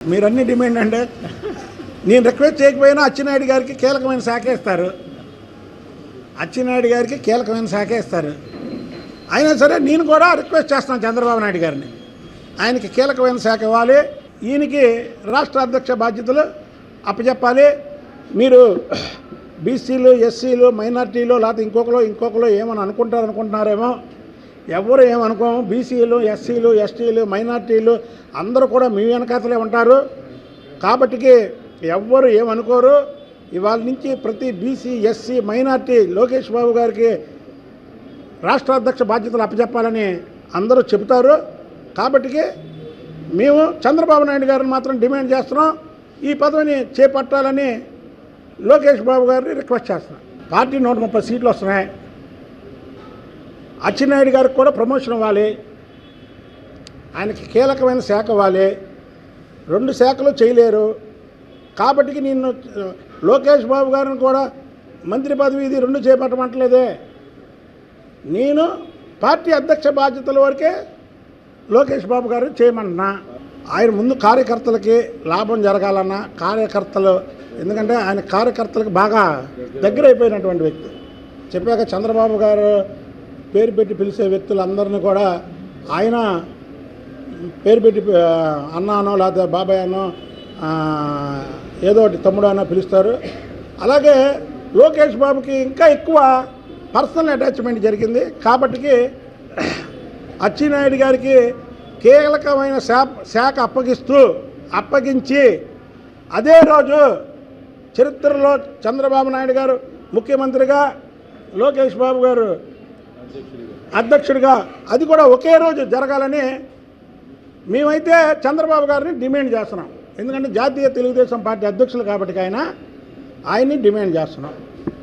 మీరన్నీ demand అంటే నేను request చేయకపోయినా అచ్చెన్నాయుడు గారికి కీలకమైన శాఖ ఇస్తారు అచ్చెన్నాయుడు గారికి కీలకమైన శాఖ ఇస్తారు అయినా సరే నేను కూడా రిక్వెస్ట్ చేస్తాను చంద్రబాబు నాయుడు గారిని. ఆయనకి కీలకమైన శాఖ ఇవ్వాలి. ఈయనకి రాష్ట్ర అధ్యక్ష బాధ్యతలు అప్పచెప్పాలి. మీరు బీసీలు ఎస్సీలు మైనార్టీలు లేకపోతే ఇంకొకరు ఇంకొకరు ఏమని అనుకుంటారు అనుకుంటున్నారేమో ఎవరు ఏమనుకోము బీసీలు ఎస్సీలు ఎస్టీలు మైనార్టీలు అందరూ కూడా మీ వెనకాతలే ఉంటారు. కాబట్టికి ఎవ్వరు ఏమనుకోరు. ఇవాళ నుంచి ప్రతి BC SC minority Lokesh Babu గారికి రాష్ట్ర అధ్యక్ష బాధ్యతలు అప్పచెప్పాలని అందరూ చెబుతారు. కాబట్టికి మేము చంద్రబాబు నాయుడు గారిని మాత్రం డిమాండ్ చేస్తున్నాం. ఈ పదవిని చేపట్టాలని లోకేష్ బాబు గారిని రిక్వెస్ట్ చేస్తున్నాం. పార్టీ నూట ముప్పై సీట్లు వస్తున్నాయి. అచ్చెన్నాయుడు గారికి కూడా ప్రమోషన్ ఇవ్వాలి. ఆయనకి కీలకమైన శాఖ ఇవ్వాలి. రెండు శాఖలు చేయలేరు. కాబట్టి నేను లోకేష్ బాబు గారిని కూడా మంత్రి పదవి ఇది రెండు చేపట్టమంటలేదే. నేను పార్టీ అధ్యక్ష బాధ్యతల వరకే లోకేష్ బాబు గారు చేయమన్నా. ఆయన ముందు కార్యకర్తలకి లాభం జరగాలన్నా కార్యకర్తలు ఎందుకంటే ఆయన కార్యకర్తలకు బాగా దగ్గర అయిపోయినటువంటి వ్యక్తి. చెప్పాక చంద్రబాబు గారు పేరు పెట్టి పిలిచే వ్యక్తులందరినీ కూడా ఆయన పేరు పెట్టి అన్నానో లేకపోతే బాబాయ్ అనో ఏదో ఒకటి తమ్ముడు అనో పిలుస్తారు. అలాగే లోకేష్ బాబుకి ఇంకా ఎక్కువ పర్సనల్ అటాచ్మెంట్ జరిగింది. కాబట్టికి అచ్చినాయుడు గారికి కీలకమైన శాఖ శాఖ అప్పగిస్తూ అప్పగించి అదే రోజు చరిత్రలో చంద్రబాబు నాయుడు గారు ముఖ్యమంత్రిగా లోకేష్ బాబు గారు అధ్యక్షుడిగా. అది కూడా ఒకే రోజు జరగాలని మేమైతే చంద్రబాబు గారిని డిమాండ్ చేస్తున్నాం. ఎందుకంటే జాతీయ తెలుగుదేశం పార్టీ అధ్యక్షులు కాబట్టి ఆయన ఆయన్ని డిమాండ్ చేస్తున్నాం.